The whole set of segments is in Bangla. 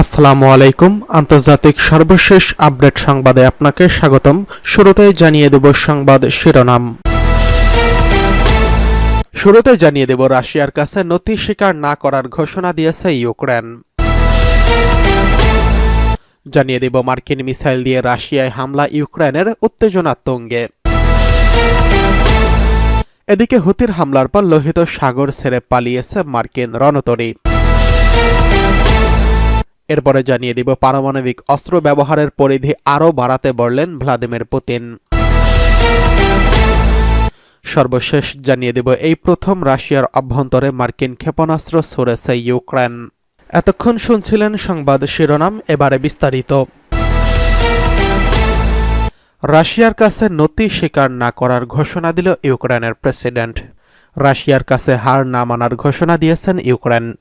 আসসালামু আলাইকুম। আন্তর্জাতিক সর্বশেষ আপডেট সংবাদে আপনাকে স্বাগতম। শুরুতেই জানিয়ে দেব সংবাদ শিরোনাম। শুরুতে জানিয়ে দেব রাশিয়ার কাছে নথি স্বীকার না করার ঘোষণা দিয়েছে ইউক্রেন। জানিয়ে দেব মার্কিন মিসাইল দিয়ে রাশিয়ায় হামলা ইউক্রেনের উত্তেজনা তুঙ্গে। এদিকে হুতির হামলার পর লোহিত সাগর ছেড়ে পালিয়েছে মার্কিন রণতরী। এরপরে জানিয়ে দিব, পারমাণবিক অস্ত্র ব্যবহারের পরিধি আরও বাড়াতে বললেন ভ্লাদিমির পুতিন। সর্বশেষ জানিয়ে দেব, এই প্রথম রাশিয়ার অভ্যন্তরে মার্কিন ক্ষেপণাস্ত্র ছড়েছে ইউক্রেন। এতক্ষণ শুনছিলেন সংবাদ শিরোনাম, এবারে বিস্তারিত। রাশিয়ার কাছে নতি স্বীকার না করার ঘোষণা দিল ইউক্রেনের প্রেসিডেন্ট। রাশিয়ার কাছে হার না মানার ঘোষণা দিয়েছেন ইউক্রেন।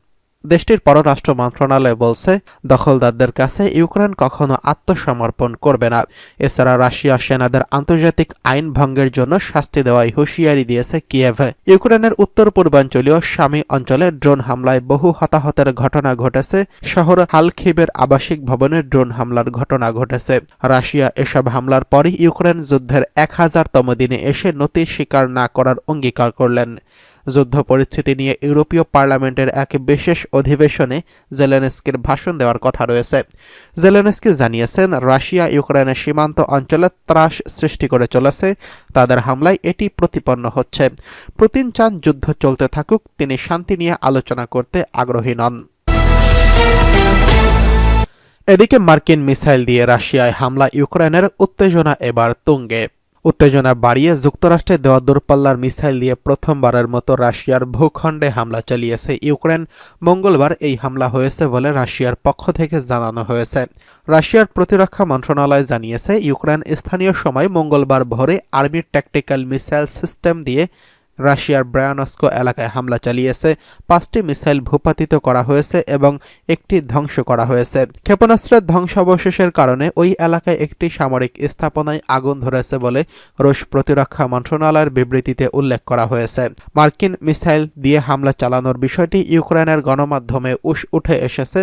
দেশটির পররাষ্ট্র মন্ত্রণালয় বলছে, দখলদারদের কাছে ইউক্রেন কখনো আত্মসমর্পণ করবে না। এছাড়া রাশিয়া সেনাদের আন্তর্জাতিক আইন ভঙ্গের জন্য শাস্তি দেওয়াই হুঁশিয়ারি দিয়েছে কিয়েভ। ইউক্রেনের উত্তর পূর্বাঞ্চলীয় স্বামী অঞ্চলে ড্রোন হামলায় বহু হতাহতের ঘটনা ঘটেছে। শহর হালখিবের আবাসিক ভবনে ড্রোন হামলার ঘটনা ঘটেছে। রাশিয়া এসব হামলার পরই ইউক্রেন যুদ্ধের এক হাজারতম দিনে এসে নতি স্বীকার না করার অঙ্গীকার করলেন। যুদ্ধ পরিস্থিতি নিয়ে ইউরোপীয় পার্লামেন্টের এক বিশেষ অধিবেশনে জেলেনস্কির ভাষণ দেওয়ার কথা রয়েছে। জেলেনস্কি জানিয়েছেন, রাশিয়া ইউক্রেনের সীমান্ত অঞ্চলে ত্রাস সৃষ্টি করে চলেছে। তাদের হামলায় এটি প্রতিপন্ন হচ্ছে। পুতিন চান যুদ্ধ চলতে থাকুক, তিনি শান্তি নিয়ে আলোচনা করতে আগ্রহী নন। এদিকে মার্কিন মিসাইল দিয়ে রাশিয়ায় হামলা ইউক্রেনের উত্তেজনা এবার তুঙ্গে। উত্তেজনা বাড়িয়ে যুক্তরাষ্ট্রে দেওয়া দূরপাল্লার মিসাইল দিয়ে প্রথমবারের মতো রাশিয়ার ভূখণ্ডে হামলা চালিয়েছে ইউক্রেন। মঙ্গলবার এই হামলা হয়েছে বলে রাশিয়ার পক্ষ থেকে জানানো হয়েছে। রাশিয়ার প্রতিরক্ষা মন্ত্রণালয় জানিয়েছে, ইউক্রেন স্থানীয় সময় মঙ্গলবার ভোরে আর্মি ট্যাকটিক্যাল মিসাইল সিস্টেম দিয়ে রাশিয়ার ব্রায়ানস্কো এলাকায় হামলা চালিয়েছে, পাঁচটি মিসাইল ভূপাতিত করা হয়েছে এবং একটি ধ্বংস করা হয়েছে। ক্ষেপণাস্ত্রের ধ্বংসাবশেষের কারণে ওই এলাকায় একটি সামরিক স্থাপনায় আগুন ধরেছে বলে রুশ প্রতিরক্ষা মন্ত্রণালয়ের বিবৃতিতে উল্লেখ করা হয়েছে। মার্কিন মিসাইল দিয়ে হামলা চালানোর বিষয়টি ইউক্রেনের গণমাধ্যমে উস উঠে এসেছে,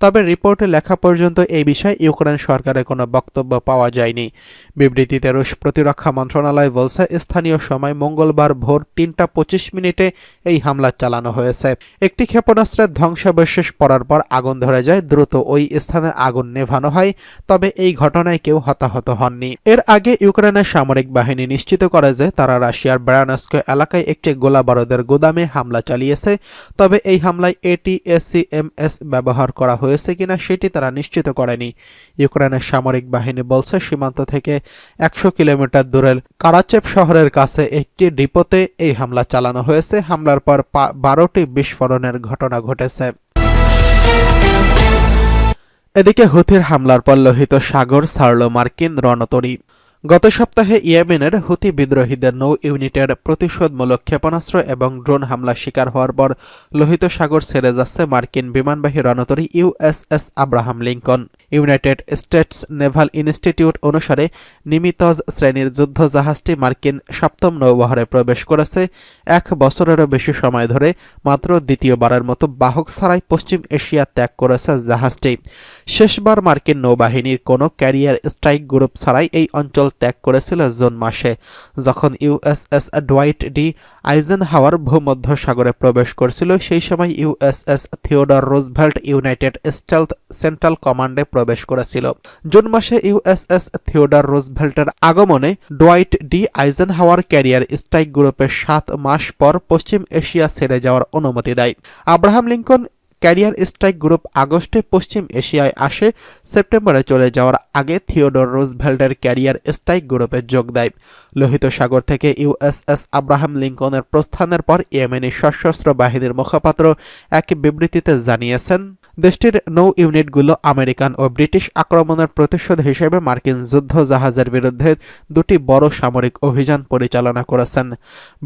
তবে রিপোর্টে লেখা পর্যন্ত এই বিষয়ে ইউক্রেন সরকারের কোনো বক্তব্য পাওয়া যায়নি। বিবৃতিতে রুশ প্রতিরক্ষা মন্ত্রণালয় বলছে, স্থানীয় সময় মঙ্গলবার ভোর তিনটা পঁচিশ মিনিটে এই হামলা চালানো হয়েছে। একটি ক্ষেপণাস্ত্রের ধ্বংসাবশেষ পড়ার পর আগুন ধরে যায়, দ্রুত ওই স্থানে আগুন নেভানো হয়, তবে এই ঘটনায় কেউ হতাহত হননি। এর আগে ইউক্রেনের সামরিক বাহিনী নিশ্চিত করে যে তারা রাশিয়ার ব্রায়ানস্ক এলাকায় একটি গোলাবারুদের গুদামে হামলা চালিয়েছে, তবে এই হামলায় এটিএসিএমএস ব্যবহার করা হয়েছে কিনা সেটি তারা নিশ্চিত করেনি। ইউক্রেনের সামরিক বাহিনী বলছে, সীমান্ত থেকে একশো কিলোমিটার দূরের কারাচেপ শহরের কাছে একটি ডিপোতে এই হামলা চালানো হয়েছে। হামলার পর বারোটি বিস্ফোরণের ঘটনা ঘটেছে। এদিকে হুথির হামলার পর লোহিত সাগর ছাড়ল মার্কিন রণতরী। গত সপ্তাহে ইয়েমেনের হুতি বিদ্রোহীদের নৌ ইউনিটের প্রতিশোধমূলক ক্ষেপণাস্ত্র এবং ড্রোন হামলা শিকার হওয়ার পর লোহিত সাগর ছেড়ে যাচ্ছে মার্কিন বিমানবাহী রণতরী USS Abraham Lincoln. United States naval institute অনুসারে নিমিতজ শ্রেণির যুদ্ধ জাহাজটি মার্কিন সপ্তম নৌবহরে প্রবেশ করেছে। এক বছরেরও বেশি সময় ধরে মাত্র দ্বিতীয়বারের মতো বাহক ছাড়াই পশ্চিম এশিয়া ত্যাগ করেছে জাহাজটি। শেষবার মার্কিন নৌবাহিনীর কোনো ক্যারিয়ার স্ট্রাইক গ্রুপ ছাড়াই এই অঞ্চল ত্যাগ করেছিল জুন মাসে, যখন ইউএসএস ডোয়াইট ডি আইজেন হাওয়ার ভূমধ্য সাগরে প্রবেশ করছিল। সেই সময় USS Theodore Roosevelt United States Central কমান্ডে প্রবেশ করেছিল। জুন মাসে ইউএসএস থিওডার রোজভেল্টের আগমনে Dwight D Eisenhower carrier strike গ্রুপের সাত মাস পর পশ্চিম এশিয়া ছেড়ে যাওয়ার অনুমতি দেয়। Abraham Lincoln carrier strike group আগস্টে পশ্চিম এশিয়ায় আসে। সেপ্টেম্বরে চলে যাওয়ার আগে থিওডোর রোজভেল্টের ক্যারিয়ার স্ট্রাইক গ্রুপে যোগ দেয়। লোহিত সাগর থেকে ইউএসএস আব্রাহাম লিঙ্কনের প্রস্থানের পর ইয়েমেনি সশস্ত্র বাহিনীর মুখপাত্র এক বিবৃতিতে জানিয়েছেন, দেশটির নৌ ইউনিটগুলো আমেরিকান ও ব্রিটিশ আক্রমণের প্রতিশোধ হিসেবে মার্কিন যুদ্ধ জাহাজের বিরুদ্ধে দুটি বড় সামরিক অভিযান পরিচালনা করেছেন।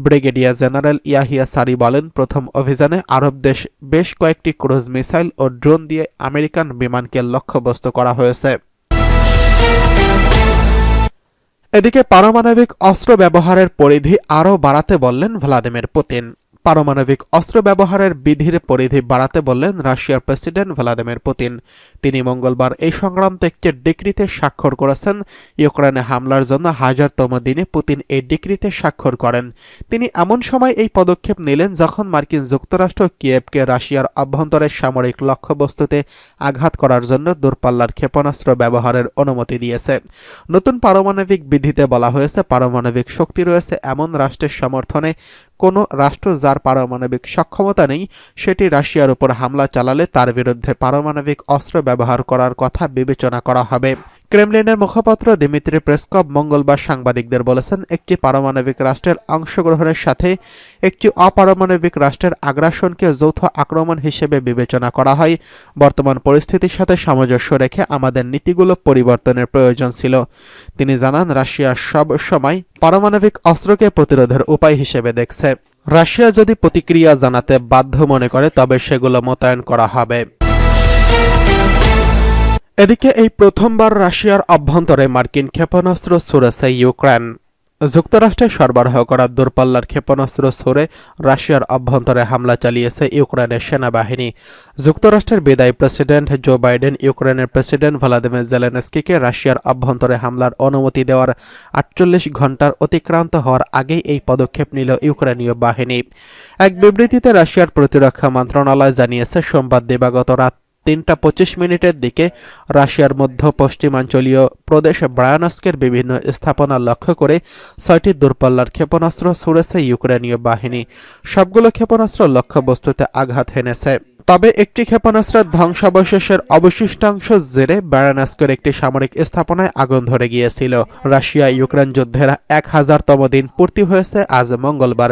ব্রিগেডিয়ার জেনারেল ইয়াহিয়া সারি বলেন, প্রথম অভিযানে আরব দেশ বেশ কয়েকটি ক্রুজ মিসাইল ও ড্রোন দিয়ে আমেরিকান বিমানকে লক্ষ্যবস্তু করা হয়েছে। এদিকে পারমাণবিক অস্ত্র ব্যবহারের পরিধি আরও বাড়াতে বললেন ভ্লাদিমির পুতিন। পারমাণবিক অস্ত্র ব্যবহারের বিধির পরিধি বাড়াতে বললেন রাশিয়ার প্রেসিডেন্ট ভ্লাদিমির পুতিন। তিনি মঙ্গলবার এই সংক্রান্ত একটি ডিক্রিতে স্বাক্ষর করেছেন। ইউক্রেনে হামলার জন্য হাজারতম দিনে পুতিন এই ডিক্রিতে স্বাক্ষর করেন। তিনি এমন সময় এই পদক্ষেপ নিলেন যখন মার্কিন যুক্তরাষ্ট্র কিয়েভকে রাশিয়ার অভ্যন্তরে সামরিক লক্ষ্যবস্তুতে আঘাত করার জন্য দূরপাল্লার ক্ষেপণাস্ত্র ব্যবহারের অনুমতি দিয়েছে। নতুন পারমাণবিক বিধিতে বলা হয়েছে, পারমাণবিক শক্তি রয়েছে এমন রাষ্ট্রের সমর্থনে কোনো রাষ্ট্র যার পারমাণবিক সক্ষমতা নেই, সেটি রাশিয়ার উপর হামলা চালালে তার বিরুদ্ধে পারমাণবিক অস্ত্র ব্যবহার করার কথা বিবেচনা করা হবে। ক্রেমলিনের মুখপাত্র দিমিত্রি প্রেসকভ মঙ্গলবার সাংবাদিকদের বলেছেন, একটি পারমাণবিক রাষ্ট্রের অংশগ্রহণের সাথে একটি অপারমাণবিক রাষ্ট্রের আগ্রাসনকে যৌথ আক্রমণ হিসেবে বিবেচনা করা হয়। বর্তমান পরিস্থিতির সাথে সামঞ্জস্য রেখে আমাদের নীতিগুলো পরিবর্তনের প্রয়োজন ছিল। তিনি জানান, রাশিয়া সব সময় পারমাণবিক অস্ত্রকে প্রতিরোধের উপায় হিসেবে দেখছে। রাশিয়া যদি প্রতিক্রিয়া জানাতে বাধ্য মনে করে, তবে সেগুলো মোতায়েন করা হবে। এদিকে এই প্রথমবার রাশিয়ার অভ্যন্তরে মার্কিন ক্ষেপণাস্ত্র ছুড়েছে ইউক্রেন। যুক্তরাষ্ট্রে সরবরাহ করা দূরপাল্লার ক্ষেপণাস্ত্র ছুড়ে রাশিয়ার অভ্যন্তরে হামলা চালিয়েছে ইউক্রেনের সেনাবাহিনী। যুক্তরাষ্ট্রের বিদায়ী প্রেসিডেন্ট জো বাইডেন, ইউক্রেনের প্রেসিডেন্ট ভ্লাদিমির জেলেনস্কিকে রাশিয়ার অভ্যন্তরে হামলার অনুমতি দেওয়ার আটচল্লিশ ঘণ্টার অতিক্রান্ত হওয়ার আগেই এই পদক্ষেপ নিল ইউক্রেনীয় বাহিনী। এক বিবৃতিতে রাশিয়ার প্রতিরক্ষা মন্ত্রণালয় জানিয়েছে, সোমবার দিবাগত রাত তিনটা পঁচিশ মিনিটের দিকে রাশিয়ার মধ্য পশ্চিমাঞ্চলীয় প্রদেশ ব্রায়ানস্কের বিভিন্ন স্থাপনা লক্ষ্য করে ছয়টি দূরপাল্লার ক্ষেপণাস্ত্র ছুড়েছে ইউক্রেনীয় বাহিনী। সবগুলো ক্ষেপণাস্ত্র লক্ষ্যবস্তুতে আঘাত হেনেছে। তবে একটি ক্ষেপণাস্ত্রের ধ্বংসাবশেষের অবশিষ্টাংশ জেরে ব্যারানাস্কের একটি সামরিক স্থাপনায় আগুন ধরে গিয়েছিল। রাশিয়া ইউক্রেন যুদ্ধের এক হাজারতম দিন পূর্তি হয়েছে আজ মঙ্গলবার।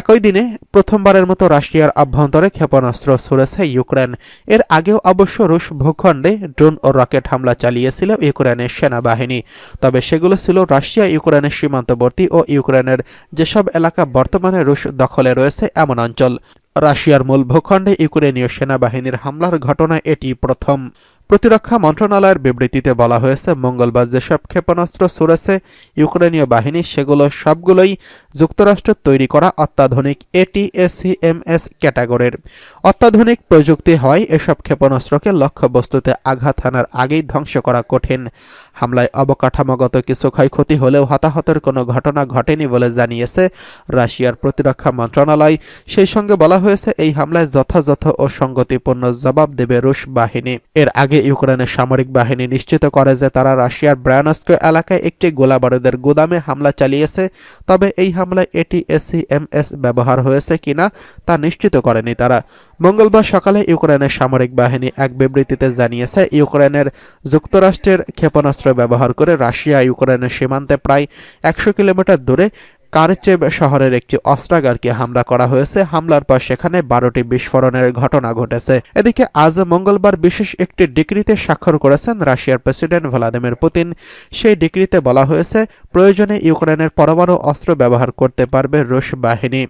একই দিনে প্রথমবারের মতো রাশিয়ার অভ্যন্তরে ক্ষেপণাস্ত্র ছুড়েছে ইউক্রেন। এর আগেও অবশ্য রুশ ভূখণ্ডে ড্রোন ও রকেট হামলা চালিয়েছিল ইউক্রেনের সেনাবাহিনী। তবে সেগুলো ছিল রাশিয়া, ইউক্রেনের সীমান্তবর্তী ও ইউক্রেনের যেসব এলাকা বর্তমানে রুশ দখলে রয়েছে এমন অঞ্চল। রাশিয়ার মূল ভূখণ্ডে ইউক্রেনীয় সেনাবাহিনীর হামলার ঘটনা এটি প্রথম। প্রতিরক্ষা মন্ত্রণালয়ের বিবৃতিতে বলা হয়েছে, মঙ্গলবার যেসব ক্ষেপণাস্ত্র ছুড়েছে ইউক্রেনীয় বাহিনী, সেগুলো সবগুলোই যুক্তরাষ্ট্রের তৈরি করা অত্যাধুনিক এটিএসিএমএস ক্যাটাগরির। অত্যাধুনিক প্রযুক্তি হয় এসব ক্ষেপণাস্ত্রকে লক্ষ্যবস্তুতে আঘাত হানার আগেই ধ্বংস করা কঠিন। হামলায় অবকাঠামোগত কিছু ক্ষয়ক্ষতি হলেও হতাহতের কোনো ঘটনা ঘটেনি বলে জানিয়েছে রাশিয়ার প্রতিরক্ষা মন্ত্রণালয়। সেই সঙ্গে বলা হয়েছে, এই হামলায় যথাযথ ও সঙ্গতিপূর্ণ জবাব দেবে রুশ বাহিনী। এর আগে ইউক্রেনের সামরিক বাহিনী নিশ্চিত করে যে তারা রাশিয়ার ব্রায়ানস্ক এলাকায় একটি গোলাবারুদের গুদামে হামলা চালিয়েছে, তবে এই হামলায় এটি এসিএমএস ব্যবহার হয়েছে কিনা তা নিশ্চিত করেনি তারা। মঙ্গলবার সকালে ইউক্রেনের সামরিক বাহিনী এক বিবৃতিতে জানিয়েছে, ইউক্রেনের যুক্তরাষ্ট্রের ক্ষেপণাস্ত্র ব্যবহার করে রাশিয়া ইউক্রেনের সীমান্তে প্রায় একশো কিলোমিটার দূরে কারচেব শহরের একটি অস্ত্রাগারকে হামলা করা হয়েছে। হামলার পর সেখানে বারোটি বিস্ফোরণের ঘটনা ঘটেছে। এদিকে আজ মঙ্গলবার বিশেষ একটি ডিক্রিতে স্বাক্ষর করেছেন রাশিয়ার প্রেসিডেন্ট ভ্লাদিমির পুতিন। সেই ডিক্রিতে বলা হয়েছে, প্রয়োজনে ইউক্রেনের পরমাণু অস্ত্র ব্যবহার করতে পারবে রুশ বাহিনী।